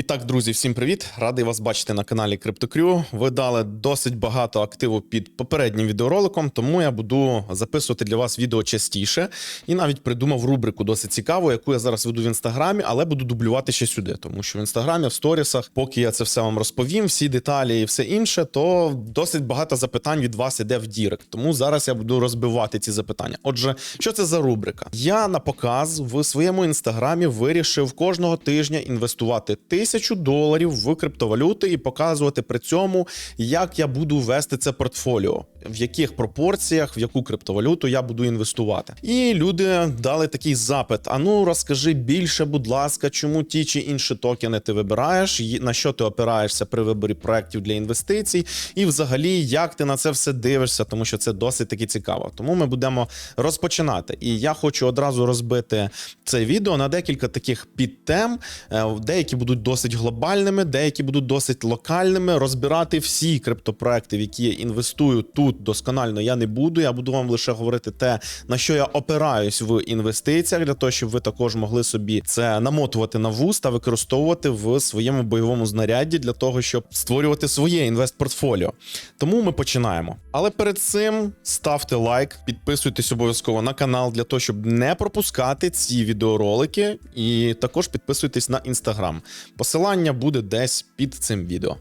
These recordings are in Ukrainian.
І так, друзі, всім привіт! Радий вас бачити на каналі CryptoCrew. Ви дали досить багато активу під попереднім відеороликом, тому я буду записувати для вас відео частіше. І навіть придумав рубрику досить цікаву, яку я зараз веду в інстаграмі, але буду дублювати ще сюди. Тому що в інстаграмі, в сторісах, поки я це все вам розповім, всі деталі і все інше, то досить багато запитань від вас іде в Дірект. Тому зараз я буду розбивати ці запитання. Отже, що це за рубрика? Я на показ в своєму інстаграмі вирішив кожного тижня інвестувати тисячу доларів в криптовалюти і показувати при цьому, як я буду вести це портфоліо, в яких пропорціях, в яку криптовалюту я буду інвестувати. І люди дали такий запит: а ну розкажи більше, будь ласка, чому ті чи інші токени ти вибираєш, на що ти опираєшся при виборі проєктів для інвестицій, і взагалі як ти на це все дивишся, тому що це досить таки цікаво. Тому ми будемо розпочинати. І я хочу одразу розбити це відео на декілька таких підтем. Е, Деякі будуть досить глобальними, деякі будуть досить локальними. Розбирати всі криптопроекти, в які я інвестую тут досконально, я не буду. Я буду вам лише говорити те, на що я опираюсь в інвестиціях, для того, щоб ви також могли собі це намотувати на вуз та використовувати в своєму бойовому знарядді для того, щоб створювати своє інвестпортфоліо. Тому ми починаємо. Але перед цим ставте лайк, підписуйтесь обов'язково на канал для того, щоб не пропускати ці відеоролики, і також підписуйтесь на інстаграм. Посилання буде десь під цим відео.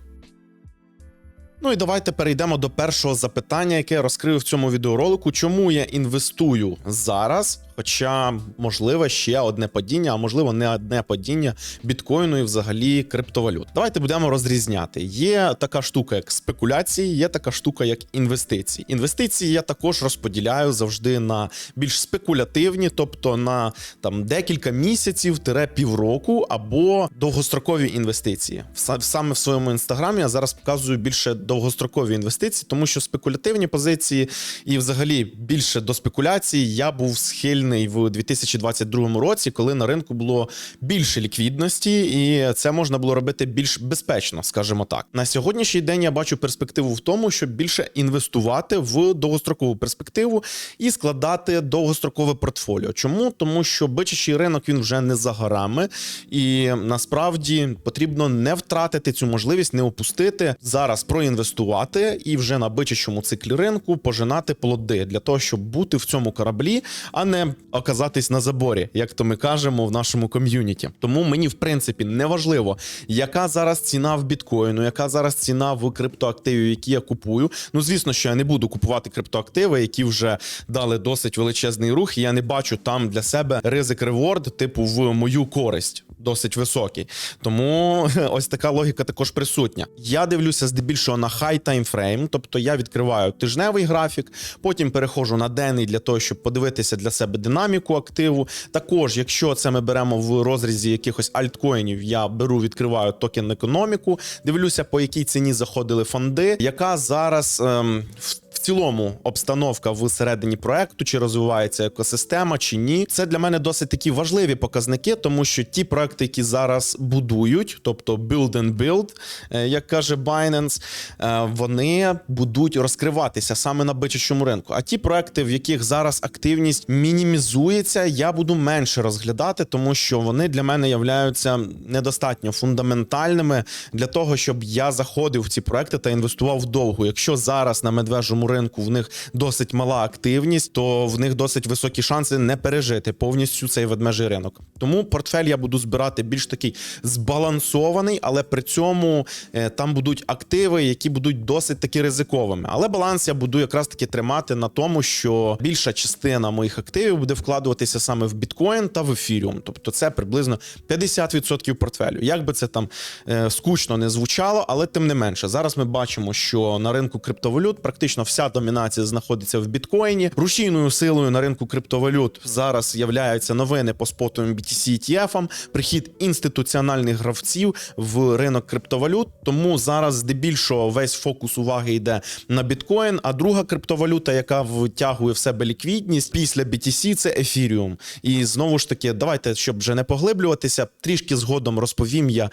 Ну і давайте перейдемо до першого запитання, яке я розкрив в цьому відеоролику. Чому я інвестую зараз? Хоча, можливо, ще одне падіння, а можливо, не одне падіння біткоїну і взагалі криптовалют. Давайте будемо розрізняти. Є така штука, як спекуляції, є така штука, як інвестиції. Інвестиції я також розподіляю завжди на більш спекулятивні, тобто на там декілька місяців тире півроку або довгострокові інвестиції. Саме в своєму інстаграмі я зараз показую більше довгострокові інвестиції, тому що спекулятивні позиції і взагалі більше до спекуляцій я був схильний в 2022 році, коли на ринку було більше ліквідності, і це можна було робити більш безпечно, скажімо так. На сьогоднішній день я бачу перспективу в тому, щоб більше інвестувати в довгострокову перспективу і складати довгострокове портфоліо. Чому? Тому що бичачий ринок він вже не за горами, і насправді потрібно не втратити цю можливість, не опустити зараз проінвестувати і вже на бичачому циклі ринку пожинати плоди для того, щоб бути в цьому кораблі, а не оказатись на заборі, як то ми кажемо в нашому ком'юніті. Тому мені в принципі не важливо, яка зараз ціна в біткоїну, яка зараз ціна в криптоактивів, які я купую. Ну звісно, що я не буду купувати криптоактиви, які вже дали досить величезний рух. І я не бачу там для себе ризик реворд, типу в мою користь. Досить високий, тому ось така логіка також присутня. Я дивлюся здебільшого на time frame, тобто я відкриваю тижневий графік, потім переходжу на денний для того, щоб подивитися для себе динаміку активу. Також, якщо це ми беремо в розрізі якихось альткоїнів, я беру, відкриваю токен економіку, дивлюся, по якій ціні заходили фонди, яка зараз ем, в цілому обстановка всередині проекту, чи розвивається екосистема, чи ні. Це для мене досить такі важливі показники, тому що ті проекти, які зараз будують, тобто build and build, е, як каже Binance, е, вони будуть розкриватися саме на бичачому ринку. А ті проекти, в яких зараз активність мінімізується, я буду менше розглядати, тому що вони для мене являються недостатньо фундаментальними для того, щоб я заходив в ці проекти та інвестував вдовго. Якщо зараз на медвежому ринку в них досить мала активність, то в них досить високі шанси не пережити повністю цей ведмежий ринок. Тому портфель я буду збирати більш такий збалансований, але при цьому е, там будуть активи, які будуть досить таки ризиковими. Але баланс я буду якраз таки тримати на тому, що більша частина моїх активів буде вкладуватися саме в біткоін та в ефіріум. Тобто це приблизно 50% портфелю. Як би це там е, скучно не звучало, але тим не менше, зараз ми бачимо, що на ринку криптовалют практично вся домінація знаходиться в біткоїні. Рушійною силою на ринку криптовалют зараз являються новини по спотовим BTC ETF, прихід інституціональних гравців в ринок криптовалют. Тому зараз здебільшого весь фокус уваги йде на біткоін. А друга криптовалюта, яка втягує в себе ліквідність після BTC, це ефіріум. І знову ж таки, давайте, щоб вже не поглиблюватися, трішки згодом розповім я,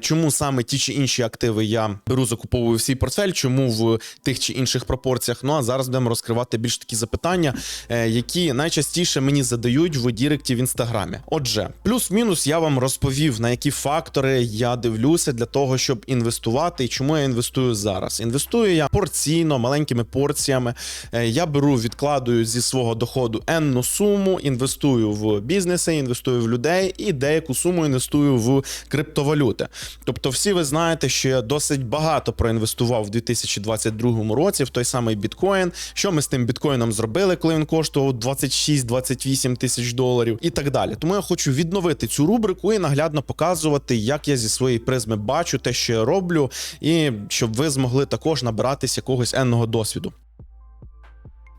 чому саме ті чи інші активи я беру, закуповую в свій портфель, чому в тих чи інших пропорціях шорцях. Ну а зараз будемо розкривати більш такі запитання, е, які найчастіше мені задають в Діректі в інстаграмі. Отже, плюс-мінус я вам розповів, на які фактори я дивлюся для того, щоб інвестувати і чому я інвестую зараз. Інвестую я порційно, маленькими порціями. Е, Я беру, відкладую зі свого доходу енну суму, інвестую в бізнеси, інвестую в людей і деяку суму інвестую в криптовалюти. Тобто, всі ви знаєте, що я досить багато проінвестував в 2022 році в той самий біткоін. Що ми з тим біткоїном зробили, коли він коштував 26-28 тисяч доларів і так далі. Тому я хочу відновити цю рубрику і наглядно показувати, як я зі своєї призми бачу те, що я роблю, і щоб ви змогли також набиратись якогось енного досвіду.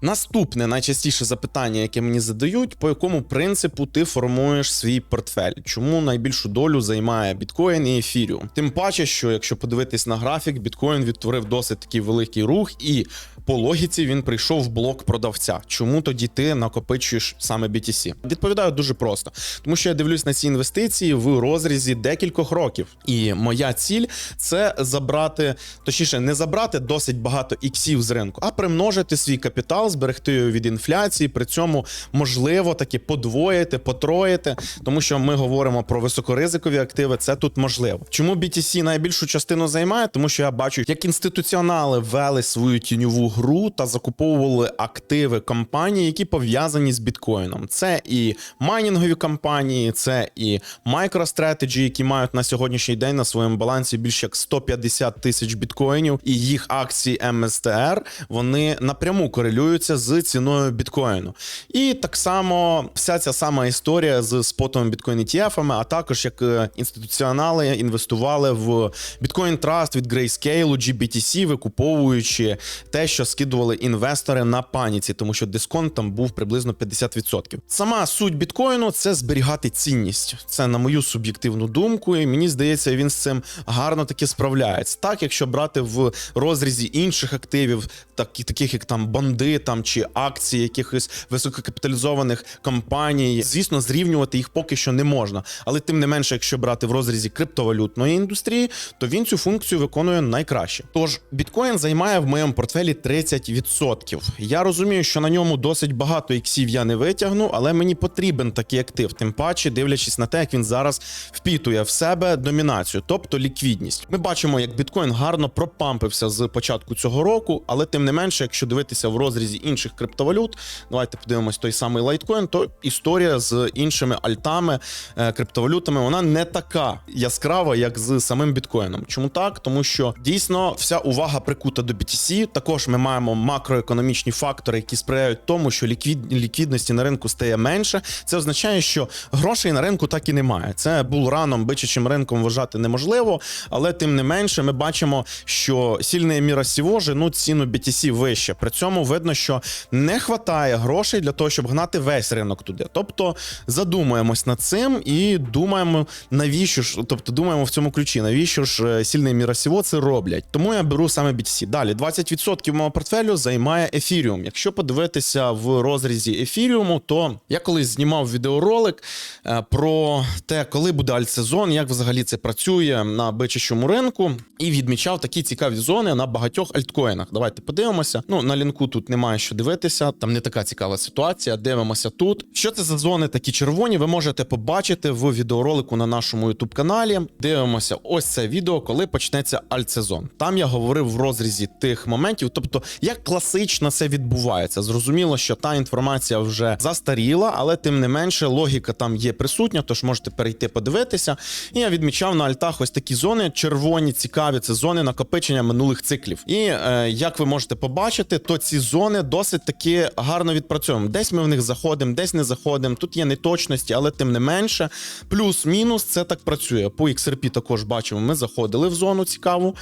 Наступне найчастіше запитання, яке мені задають, по якому принципу ти формуєш свій портфель? Чому найбільшу долю займає біткоін і ефіріум? Тим паче, що якщо подивитись на графік, біткоін відтворив досить такий великий рух, і по логіці він прийшов в блок продавця. Чому тоді ти накопичуєш саме BTC? Відповідаю дуже просто, тому що я дивлюсь на ці інвестиції в розрізі декількох років, і моя ціль це забрати, точніше, не забрати досить багато іксів з ринку, а примножити свій капітал, зберегти його від інфляції. При цьому можливо таки подвоїти, потроїти, тому що ми говоримо про високоризикові активи. Це тут можливо. Чому BTC найбільшу частину займає? Тому що я бачу, як інституціонали ввели свою тіньову гру та закуповували активи компаній, які пов'язані з біткоїном. Це і майнінгові компанії, це і MicroStrategy, які мають на сьогоднішній день на своєму балансі більше як 150 тисяч біткоїнів, і їх акції МСТР вони напряму корелюються з ціною біткоїну. І так само вся ця сама історія з спотовими біткоін ETF, а також як е, інституціонали інвестували в Bitcoin Trust від Grayscale, GBTC, викуповуючи те, що скидували інвестори на паніці, тому що дисконт там був приблизно 50%. Сама суть біткоїну це зберігати цінність. Це на мою суб'єктивну думку, і мені здається, він з цим гарно таки справляється. Так, якщо брати в розрізі інших активів, так, таких як там бонди там чи акції якихось висококапіталізованих компаній, звісно, зрівнювати їх поки що не можна. Але тим не менше, якщо брати в розрізі криптовалютної індустрії, то він цю функцію виконує найкраще. Тож біткоін займає в моєму портфелі 30%. Я розумію, що на ньому досить багато іксів я не витягну, але мені потрібен такий актив, тим паче, дивлячись на те, як він зараз впітує в себе домінацію, тобто ліквідність. Ми бачимо, як біткоін гарно пропампився з початку цього року, але тим не менше, якщо дивитися в розрізі інших криптовалют, давайте подивимось той самий лайткоін, то історія з іншими альтами, е, криптовалютами, вона не така яскрава, як з самим біткоїном. Чому так? Тому що дійсно вся увага прикута до BTC. Також ми маємо макроекономічні фактори, які сприяють тому, що ліквід... ліквідності на ринку стає менше. Це означає, що грошей на ринку так і немає. Це булраном, бичачим ринком вважати неможливо, але тим не менше, ми бачимо, що сильна міра сіво женуть ціну BTC вище. При цьому видно, що не вистачає грошей для того, щоб гнати весь ринок туди. Тобто задумаємось над цим і думаємо, навіщо ж, тобто думаємо в цьому ключі, навіщо ж е, сильний міра сіво це роблять. Тому я беру саме BTC. Далі 20% мого портфелю займає ефіріум. Якщо подивитися в розрізі ефіріуму, то я колись знімав відеоролик е, про те, коли буде альтсезон, як взагалі це працює на бичачому ринку, і відмічав такі цікаві зони на багатьох альткоїнах. Давайте подивимося. Ну на лінку тут немає що дивитися. Там не така цікава ситуація. Дивимося тут. Що це за зони такі червоні? Ви можете побачити в відеоролику на нашому youtube каналі. Дивимося ось це відео, коли почнеться альтсезон. Там я говорив в розрізі тих моментів, тобто як класично це відбувається. Зрозуміло, що та інформація вже застаріла, але тим не менше логіка там є присутня, тож можете перейти подивитися. І я відмічав на альтах ось такі зони червоні, цікаві. Це зони накопичення минулих циклів. І е, як ви можете побачити, то ці зони досить таки гарно відпрацьовуємо. Десь ми в них заходимо, десь не заходимо. Тут є неточності, але тим не менше. Плюс-мінус це так працює. По XRP також бачимо, ми заходили в зону цікаву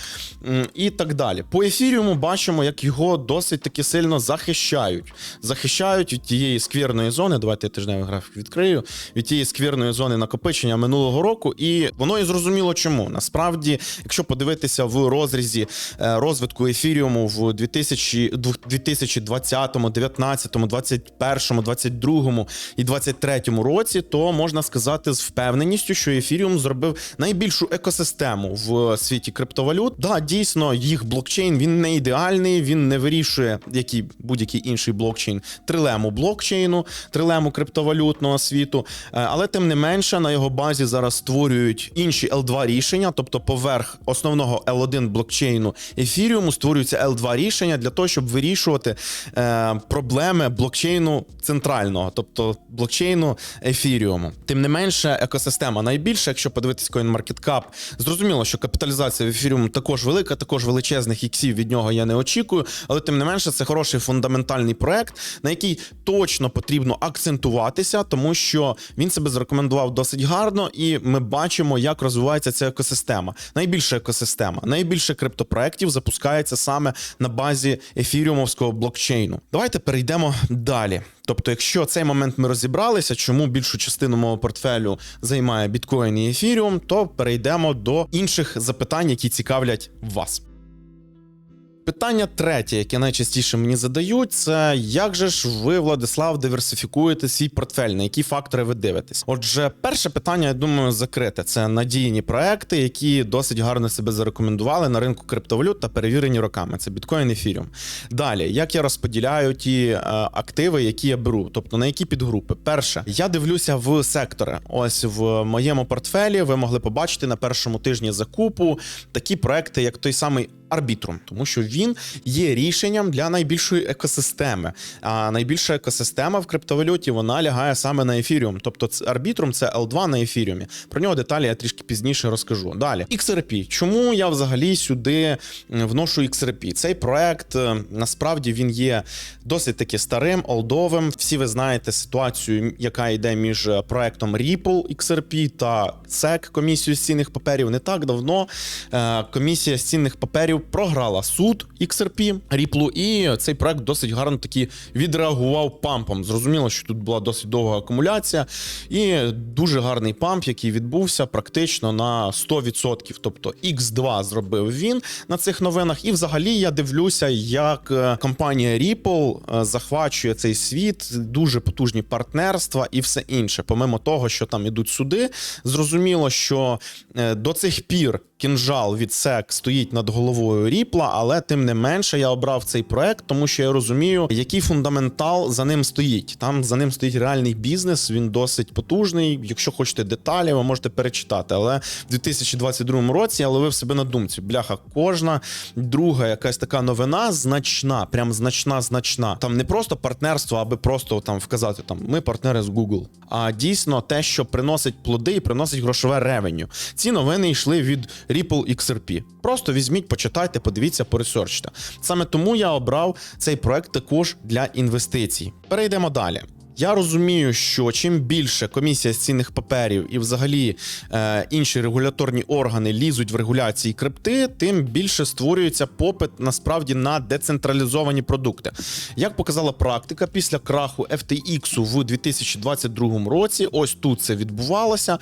і так далі. По ефіріуму бачимо, як його досить таки сильно захищають. Захищають від тієї сквірної зони. Давайте я тижневий графік відкрию. Від тієї сквірної зони накопичення минулого року, і воно і зрозуміло чому. Насправді, якщо подивитися в розрізі е, розвитку ефіріуму в 2000, 2020, 19, 21, 22 і 23 році, то можна сказати з впевненістю, що Ethereum зробив найбільшу екосистему в світі криптовалют. Да, дійсно, їх блокчейн він не ідеальний, він не вирішує як і будь-який інший блокчейн трилему блокчейну, трилему криптовалютного світу. Е, Але тим не менше на його базі зараз створюють інші L2 рішення, тобто поверх основного L1 блокчейну Ethereum створюються L2 рішення для того, щоб вирішувати е, проблеми блокчейну центрального, тобто блокчейну Ethereum. Тим не менше, екосистема найбільша. Якщо подивитись CoinMarketCap, зрозуміло, що капіталізація в Ethereum також велика, також величезних іксів від нього я не очікую. Але тим не менше, це хороший фундаментальний проект, на який точно потрібно акцентуватися, тому що він себе зарекомендував досить гарно, і ми бачимо, як розвивається ця екосистема. Найбільша екосистема, найбільше криптопроєктів запускається саме на базі ефіріумовського блокчейну. Давайте перейдемо далі. Тобто, якщо цей момент ми розібралися, чому більшу частину мого портфелю займає біткоін і ефіріум, то перейдемо до інших запитань, які цікавлять вас. Питання третє, яке найчастіше мені задають, це як же ж ви, Владислав, диверсифікуєте свій портфель, на які фактори ви дивитесь? Отже, перше питання, я думаю, закрите. Це надійні проекти, які досить гарно себе зарекомендували на ринку криптовалют та перевірені роками. Це біткоін, ефіріум. Далі, як я розподіляю ті е, активи, які я беру, тобто на які підгрупи? Перше, я дивлюся в сектори. Ось в моєму портфелі ви могли побачити на першому тижні закупу такі проекти, як той самий. Арбітрум, тому що він є рішенням для найбільшої екосистеми. А найбільша екосистема в криптовалюті вона лягає саме на ефіріум. Тобто арбітрум це L2 на ефіріумі. Про нього деталі я трішки пізніше розкажу. Далі XRP. Чому я взагалі сюди вношу XRP? Цей проект е, насправді він є досить таки старим, олдовим. Всі ви знаєте ситуацію, яка йде між е, проектом Ripple XRP та SEC, комісію з цінних паперів. Не так давно е, комісія з цінних паперів програла суд XRP Ripple, і цей проект досить гарно таки відреагував пампом. Зрозуміло, що тут була досить довга акумуляція, і дуже гарний памп, який відбувся практично на 100%. Тобто X2 зробив він на цих новинах. І взагалі я дивлюся, як е, компанія Ripple е, захвачує цей світ, дуже потужні партнерства і все інше. Помимо того, що там ідуть суди, зрозуміло, що е, до цих пір. Кінжал від SEC стоїть над головою Ріпла, але тим не менше я обрав цей проект, тому що я розумію, який фундаментал за ним стоїть. Там за ним стоїть реальний бізнес. Він досить потужний. Якщо хочете деталі, ви можете перечитати. Але в 2022 році я ловив себе на думці. Бляха, кожна друга якась така новина значна, прям значна, значна. Там не просто партнерство, аби просто там вказати там ми партнери з Google, а дійсно те, що приносить плоди і приносить грошове ревеню. Ці новини йшли від Ripple XRP. Просто візьміть, почитайте, подивіться, поресерчте. Саме тому я обрав цей проект також для інвестицій. Перейдемо далі. Я розумію, що чим більше комісія з цінних паперів і взагалі е, інші регуляторні органи лізуть в регуляції крипти, тим більше створюється попит насправді на децентралізовані продукти. Як показала практика, після краху FTX в 2022 році, ось тут це відбувалося.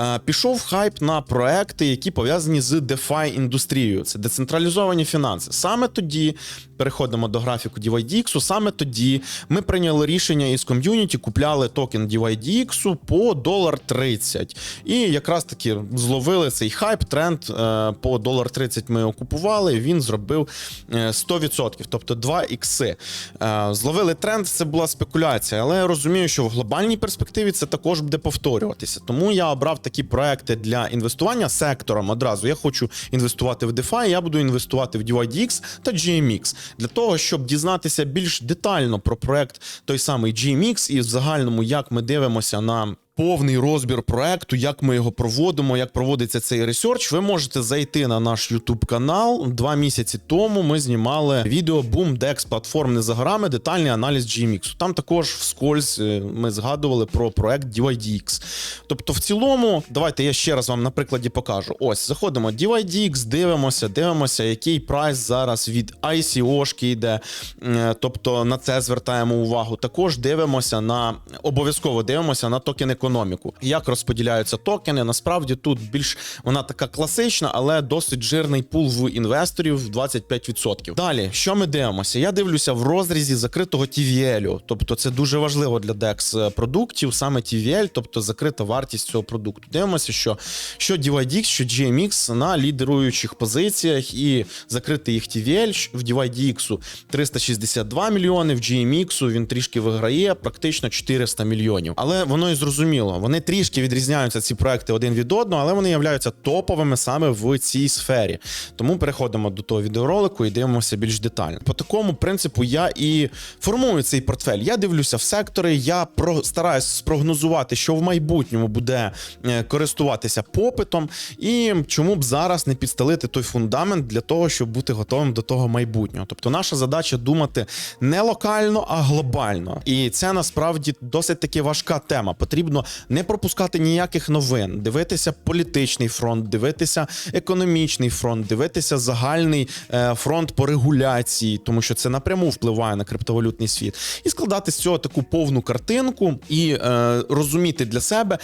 Е, пішов хайп на проекти, які пов'язані з DeFi індустрією. Це децентралізовані фінанси. Саме тоді переходимо до графіку DYDX, Саме тоді ми прийняли рішення із ком'юніті, купляли токен DYDX по долар 30. І якраз таки зловили цей хайп, тренд е, по долар 30 ми його купували. Він зробив е, 100%, тобто 2 ікси. Е, Зловили тренд, це була спекуляція, але я розумію, що в глобальній перспективі це також буде повторюватися. Тому я обрав такі проекти для інвестування сектором одразу. Я хочу інвестувати в DeFi, я буду інвестувати в DYDX та GMX для того, щоб дізнатися більш детально про проект той самий GMX і в загальному, як ми дивимося на. Повний розбір проекту, як ми його проводимо, як проводиться цей ресерч. Ви можете зайти на наш YouTube канал. Два місяці тому ми знімали відео BoomDex платформ не за горами, детальний аналіз GMX. Там також вскользь е, ми згадували про проект DYDX. Тобто, в цілому, давайте я ще раз вам на прикладі покажу. Ось заходимо DYDX, дивимося, дивимося, який прайс зараз від ICO-шки йде. Е, Тобто на це звертаємо увагу. Також дивимося на обов'язково дивимося на токени економіку. Як розподіляються токени? Насправді тут більш вона така класична, але досить жирний пул в інвесторів в 25%. Далі, що ми дивимося? Я дивлюся в розрізі закритого TVL, тобто це дуже важливо для DEX продуктів, саме TVL, тобто закрита вартість цього продукту. Дивимося, що що DYDX, що GMX на лідеруючих позиціях і закрити їх TVL в DYDX 362 мільйони, в GMX він трішки виграє, практично 400 мільйонів. Але воно і зрозуміло, вони трішки відрізняються ці проекти один від одного, але вони являються топовими саме в цій сфері. Тому переходимо до того відеоролику і дивимося більш детально. По такому принципу я і формую цей портфель. Я дивлюся в сектори, я про стараюсь спрогнозувати, що в майбутньому буде е, користуватися попитом, і чому б зараз не підстелити той фундамент для того, щоб бути готовим до того майбутнього. Тобто, наша задача думати не локально, а глобально. І це насправді досить таки важка тема. Потрібно не пропускати ніяких новин, дивитися політичний фронт, дивитися економічний фронт, дивитися загальний е, фронт по регуляції, тому що це напряму впливає на криптовалютний світ, і складати з цього таку повну картинку і е, розуміти для себе,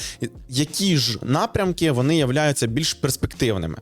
які ж напрямки вони являються більш перспективними.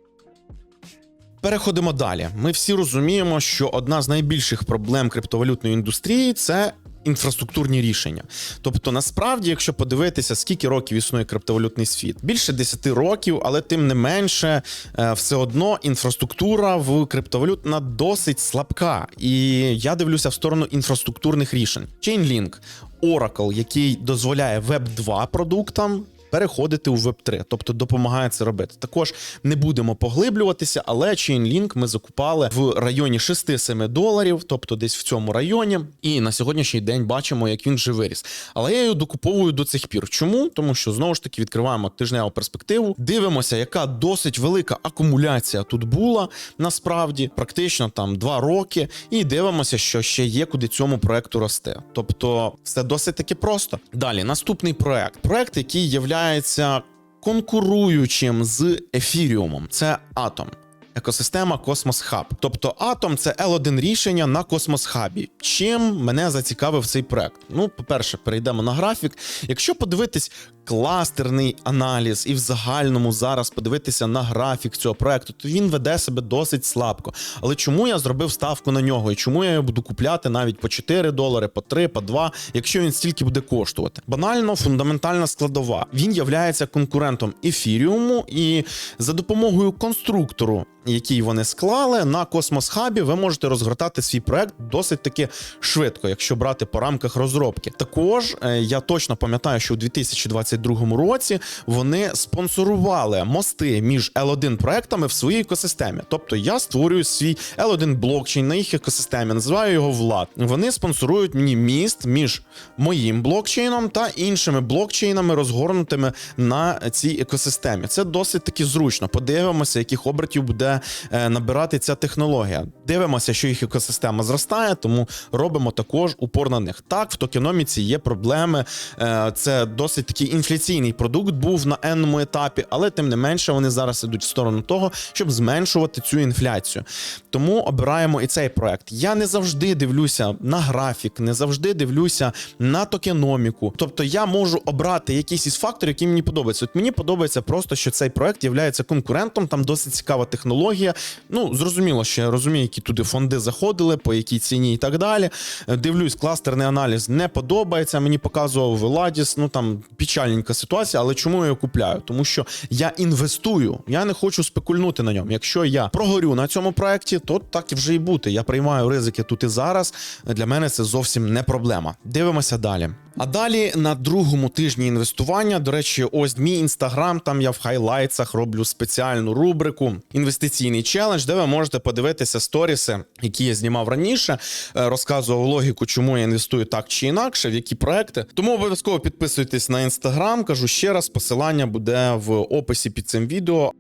Переходимо далі. Ми всі розуміємо, що одна з найбільших проблем криптовалютної індустрії це. Інфраструктурні рішення, тобто, насправді, якщо подивитися, скільки років існує криптовалютний світ, більше 10 років, але тим не менше, е, все одно інфраструктура в криптовалютна досить слабка. І я дивлюся в сторону інфраструктурних рішень. Chainlink, Oracle, який дозволяє Web 2 продуктам переходити у Web3, тобто допомагає це робити. Також не будемо поглиблюватися, але Chainlink ми закупали в районі 6-7 доларів, тобто десь в цьому районі. І на сьогоднішній день бачимо, як він вже виріс. Але я його докуповую до цих пір. Чому? Тому що знову ж таки відкриваємо тижневу перспективу, дивимося, яка досить велика акумуляція тут була насправді, практично там 2 роки, і дивимося, що ще є куди цьому проекту рости. Тобто, все досить таки просто. Далі, наступний проект. Проект, який являється конкуруючим з ефіріумом. Це Атом. Екосистема Космос Хаб. Тобто Атом це L1 рішення на Космос Хабі. Чим мене зацікавив цей проект? Ну, по-перше, перейдемо на графік. Якщо подивитись кластерний аналіз і в загальному зараз подивитися на графік цього проекту, то він веде себе досить слабко. Але чому я зробив ставку на нього? І чому я його буду купляти навіть по 4 долари, по 3, по 2, якщо він стільки буде коштувати? Банально фундаментальна складова. Він являється конкурентом ефіріуму, і за допомогою конструктору. Який вони склали на Космос Хабі, ви можете розгортати свій проект досить таки швидко, якщо брати по рамках розробки. Також е, я точно пам'ятаю, що у 2022 році вони спонсорували мости між L1 проектами в своїй екосистемі. Тобто я створюю свій L1 блокчейн на їх екосистемі, називаю його Влад. Вони спонсорують мені міст між моїм блокчейном та іншими блокчейнами, розгорнутими на цій екосистемі. Це досить таки зручно. Подивимося, яких обертів буде е, набирати ця технологія. Дивимося, що їх екосистема зростає, тому робимо також упор на них. Так, в токеноміці є проблеми. Е, Це досить такий інфляційний продукт був на енному етапі, але тим не менше вони зараз ідуть в сторону того, щоб зменшувати цю інфляцію. Тому обираємо і цей проект. Я не завжди дивлюся на графік, не завжди дивлюся на токеноміку. Тобто я можу обрати якийсь із факторів, які мені подобаються. От мені подобається просто, що цей проект є конкурентом. Там досить цікава технологія. Ну зрозуміло, що я розумію, які туди фонди заходили, по якій ціні і так далі. Дивлюсь, кластерний аналіз не подобається. Мені показував Веладіс. Ну там печальненька ситуація, але чому я його купляю? Тому що я інвестую, я не хочу спекульнути на ньому. Якщо я прогорю на цьому проекті, то так і вже і бути. Я приймаю ризики тут і зараз. Для мене це зовсім не проблема. Дивимося далі. А далі на другому тижні інвестування. До речі, ось мій інстаграм. Там я в хайлайтсах роблю спеціальну рубрику інвестиційний челендж, де ви можете подивитися сторіси, які я знімав раніше. е, Розказував логіку, чому я інвестую так чи інакше, в які проекти. Тому обов'язково підписуйтесь на інстаграм. Кажу ще раз, посилання буде в описі під цим відео.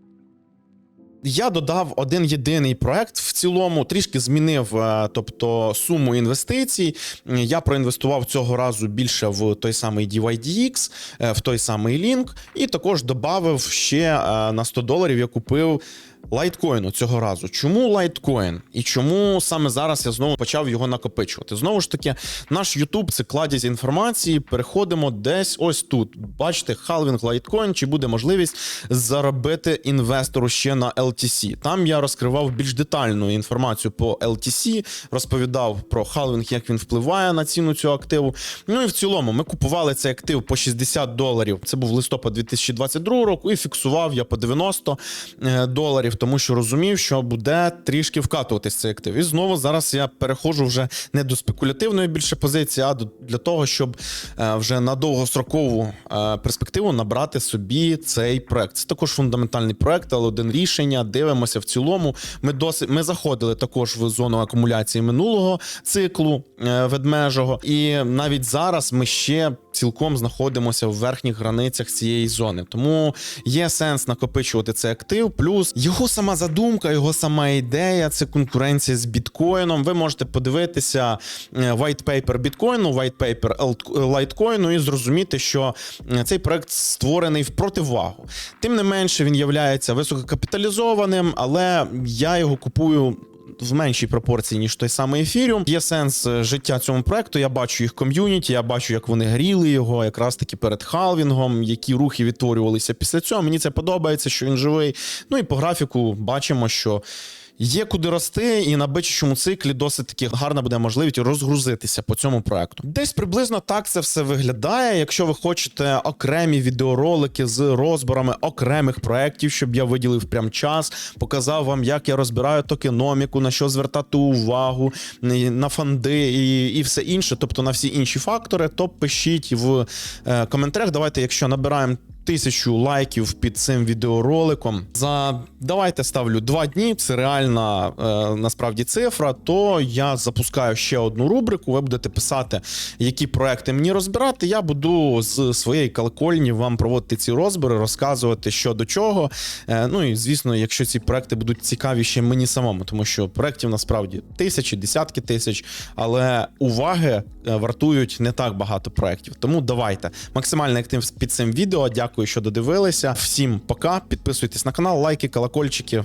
Я додав один єдиний проект в цілому, трішки змінив, е, тобто суму інвестицій. Я проінвестував цього разу більше в той самий DYDX, е, в той самий Link, і також додав ще е, на 100 доларів. Я купив лайткоїну цього разу. Чому лайткоін? І чому саме зараз я знову почав його накопичувати? Знову ж таки, наш YouTube це кладязь інформації. Переходимо десь ось тут. Бачите, халвінг лайткоін, чи буде можливість заробити інвестору ще на LTC. Там я розкривав більш детальну інформацію по LTC, розповідав про халвінг, як він впливає на ціну цього активу. Ну і в цілому ми купували цей актив по 60 доларів. Це був листопад 2022 року, і фіксував я по 90 е, доларів, тому що розумів, що буде трішки вкатуватись цей актив. І знову зараз я переходжу вже не до спекулятивної більше позиції, а для того, щоб е, вже на довгострокову е, перспективу набрати собі цей проект. Це також фундаментальний проект, але один рішення. Дивимося в цілому. Ми досить ми заходили також в зону акумуляції минулого циклу е, ведмежого, і навіть зараз ми ще цілком знаходимося в верхніх границях цієї зони. Тому є сенс накопичувати цей актив. Плюс його сама задумка, його сама ідея це конкуренція з біткоїном. Ви можете подивитися е, white paper біткоїну, white paper лайткоїну і зрозуміти, що е, цей проект створений в противагу. Тим не менше, він являється висококапіталізованим, але я його купую. В меншій пропорції, ніж той самий ефіріум. Є сенс е, життя цьому проекту. Я бачу їх ком'юніті, я бачу, як вони гріли його, якраз таки перед халвінгом, які рухи відтворювалися після цього. Мені це подобається, що він живий. Ну і по графіку бачимо, що. Є куди рости, і на бичачому циклі досить таки гарна буде можливість розгрузитися по цьому проекту. Десь приблизно так це все виглядає. Якщо ви хочете окремі відеоролики з розборами окремих проєктів, щоб я виділив прям час, показав вам, як я розбираю токеноміку, на що звертати увагу, на фонди і, і все інше, тобто на всі інші фактори, то пишіть в е, коментарях. Давайте, якщо набираємо тисячу лайків під цим відеороликом. За давайте ставлю два дні. Це реальна е, насправді цифра. То я запускаю ще одну рубрику. Ви будете писати, які проекти мені розбирати. Я буду з своєї колокольні вам проводити ці розбори, розказувати, що до чого. Е, ну і звісно, якщо ці проекти будуть цікаві ще мені самому, тому що проектів насправді тисячі, десятки тисяч, але уваги е, вартують не так багато проектів. Тому давайте максимальний актив під цим відео. Дякую, що додивилися. Всім пока. Підписуйтесь на канал, лайки, колокольчики.